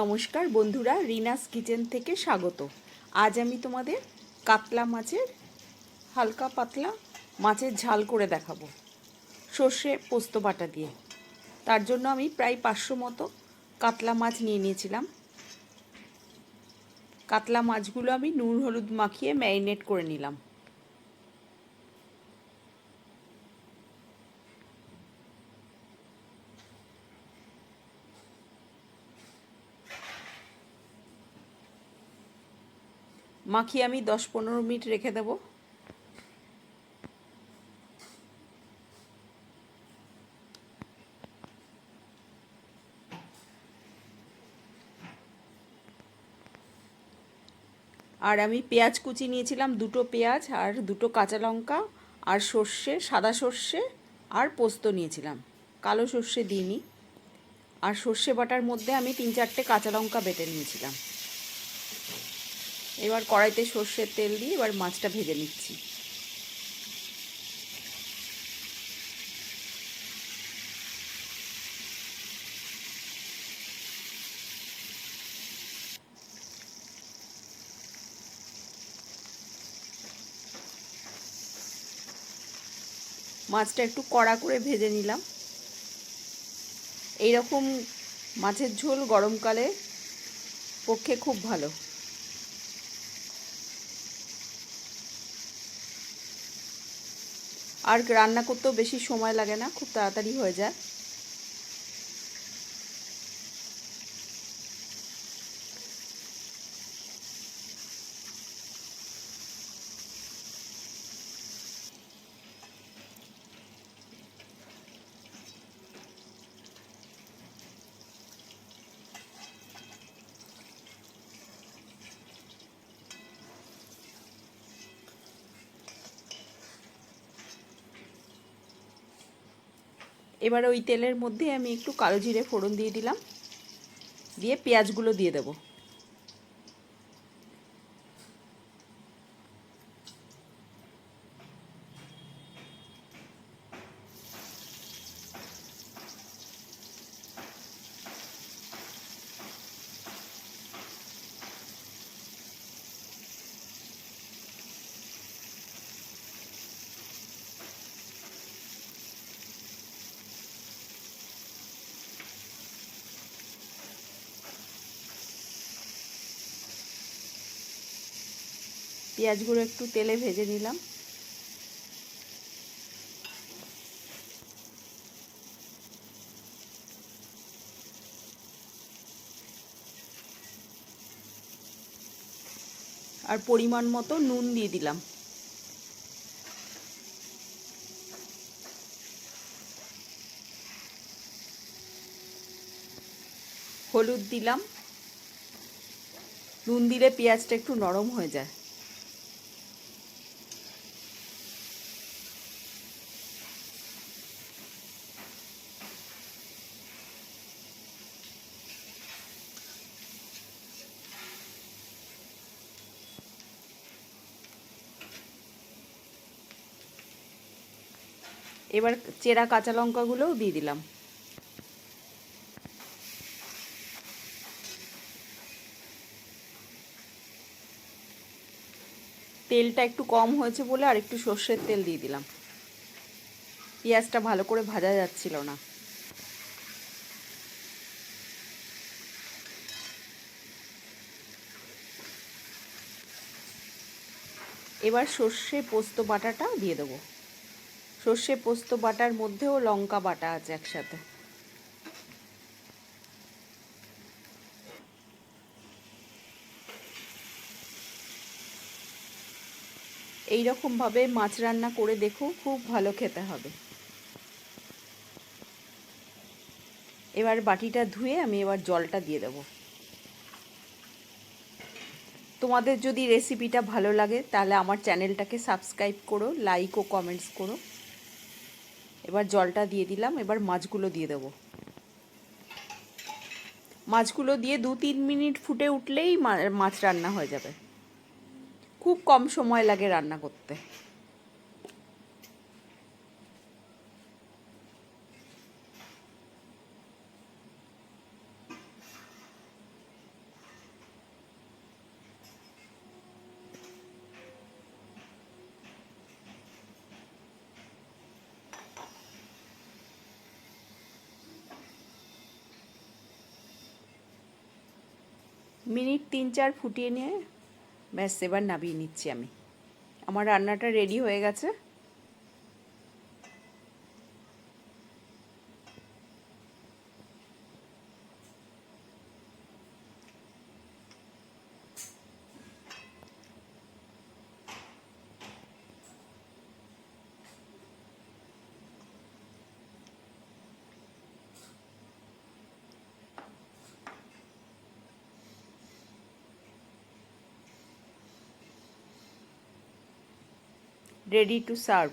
নমস্কার বন্ধুরা, রিনাস কিচেন থেকে স্বাগত। আজ আমি তোমাদের কাতলা মাছের, হালকা পাতলা মাছের ঝাল করে দেখাবো, সর্ষে পোস্ত বাটা দিয়ে। তার জন্য আমি প্রায় পাঁচশো মতো কাতলা মাছ নিয়ে নিয়েছিলাম। কাতলা মাছগুলো আমি নুন, হলুদ মাখিয়ে ম্যারিনেট করে নিলাম। মাখিয়ে আমি দশ পনেরো মিনিট রেখে দেব। আর আমি পেঁয়াজ কুচি নিয়েছিলাম, দুটো পেঁয়াজ আর দুটো কাঁচা লঙ্কা আর সর্ষে, সাদা সর্ষে আর পোস্ত নিয়েছিলাম। কালো সর্ষে দিইনি। আর সর্ষে বাটার মধ্যে আমি তিন চারটে কাঁচা লঙ্কা বেটে নিয়েছিলাম। এবার কড়াইতে সর্ষের তেল দিয়ে এবার মাছটা ভেজে নিচ্ছি। মাছটা একটু কড়া করে ভেজে নিলাম। এইরকম মাছের ঝোল গরমকালে পক্ষে খুব ভালো। আর রান্না করতেও বেশি সময় লাগে না খুব তাড়াতাড়ি হয়ে যায়। এবার ওই তেলের মধ্যে আমি একটু কালো জিরে ফোড়ন দিয়ে দিলাম। দিয়ে পেঁয়াজগুলো দিয়ে দেবো। পেঁয়াজগুলো একটু তেলে ভেজে নিলাম। আর পরিমাণ মতো নুন দিয়ে দিলাম। হলুদ দিলাম। নুন দিলে পেঁয়াজটা একটু নরম হয়ে যায়। এবার চেরা কাঁচা লঙ্কাগুলোও দিয়ে দিলাম। তেলটা একটু কম হয়েছে বলে আর একটু সর্ষের তেল দিয়ে দিলাম। পেঁয়াজটা ভালো করে ভাজা যাচ্ছিল না। এবার সর্ষে পোস্ত বাটাটা দিয়ে দেবো। সর্ষে পোস্ত বাটার মধ্যেও লঙ্কা বাটা আছে একসাথে। এই ভাবে মাছ রান্না করে দেখো খুব ভালো খেতে হবে। এবার বাটিটা ধুয়ে আমি এবার জলটা দিয়ে দেব। তোমাদের যদি রেসিপিটা ভালো লাগে, তাহলে আমার চ্যানেলটাকে সাবস্ক্রাইব করো লাইক ও কমেন্টস করো। এবার জলটা দিয়ে দিলাম, এবার মাছগুলো দিয়ে দেবো। মাছগুলো দিয়ে দু তিন মিনিট ফুটে উঠলেই মাছ রান্না হয়ে যাবে। খুব কম সময় লাগে রান্না করতে। মিনিট তিন চার ফুটিয়ে নিয়ে ব্যাস, এবার নামিয়ে নিচ্ছি আমি। আমার রান্নাটা রেডি হয়ে গেছে। Ready to serve